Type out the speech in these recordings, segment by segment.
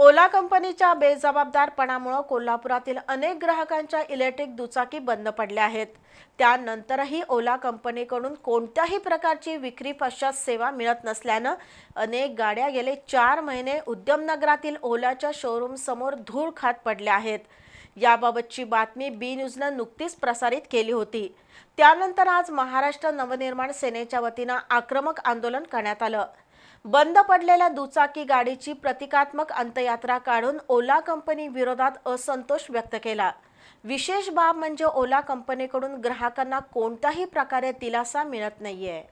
ओला कंपनीच्या बेजबाबदारपणामुळे कोल्हापुरातील अनेक ग्राहकांच्या इलेक्ट्रिक दुचाकी बंद पडल्या आहेत. त्यानंतरही ओला कंपनीकडून कोणत्याही प्रकारची विक्री पश्चात सेवा मिळत नसल्यानं अनेक गाड्या गेले चार महिने उद्यमनगरातील ओलाच्या शोरूमसमोर धूळ खात पडल्या आहेत. याबाबतची बातमी बी न्यूजनं नुकतीच प्रसारित केली होती. त्यानंतर आज महाराष्ट्र नवनिर्माण सेनेच्या वतीनं आक्रमक आंदोलन करण्यात आलं. बंद पडलेल्या दुचाकी गाडीची प्रतिकात्मक अंतयात्रा काढून ओला कंपनी विरोधात असंतोष व्यक्त केला. विशेष बाब म्हणजे ओला कंपनीकडून ग्राहकांना कोणत्याही प्रकारे दिलासा मिळत नाहीये.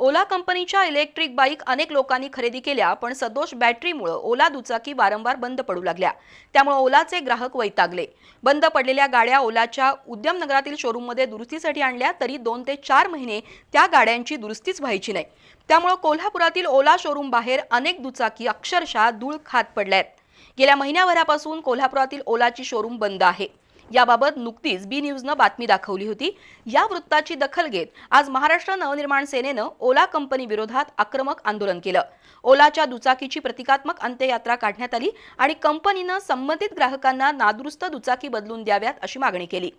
ओला कंपनीच्या इलेक्ट्रिक बाईक अनेक लोकांनी खरेदी केल्या पण सदोष बॅटरीमुळे ओला दुचाकी वारंवार बंद पडू लागल्या. त्यामुळे ओलाचे ग्राहक वैतागले. बंद पडलेल्या गाड्या ओलाच्या उद्यमनगरातील शोरूममध्ये दुरुस्तीसाठी आणल्या तरी दोन ते चार महिने त्या गाड्यांची दुरुस्तीच व्हायची नाही. त्यामुळे कोल्हापुरातील ओला शोरूम बाहेर अनेक दुचाकी अक्षरशः धूळ खात पडल्या आहेत गेल्या महिन्याभरापासून कोल्हापुरातील ओलाची शोरूम बंद आहे. याबाबत नुकतीच बी न्यूजनं बातमी दाखवली होती. या वृत्ताची दखल घेत आज महाराष्ट्र नवनिर्माण सेनेनं ओला कंपनी विरोधात आक्रमक आंदोलन केलं. ओलाच्या दुचाकीची प्रतिकात्मक अंत्ययात्रा काढण्यात आली आणि कंपनीनं संबंधित ग्राहकांना नादुरुस्त दुचाकी बदलून द्याव्यात अशी मागणी केली.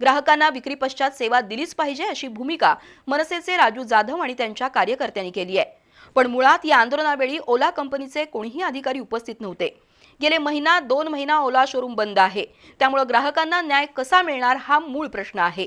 ग्राहकांना विक्री पश्चात सेवा दिलीच पाहिजे अशी भूमिका मनसेचे राजू जाधव आणि त्यांच्या कार्यकर्त्यांनी केली आहे. पण मुळात या आंदोलनावेळी ओला कंपनीचे कोणीही अधिकारी उपस्थित नव्हते. गेले महिना दोन महिना ओला शोरूम बंद आहे. त्यामुळे ग्राहकांना न्याय कसा मिळणार हा मूळ प्रश्न आहे.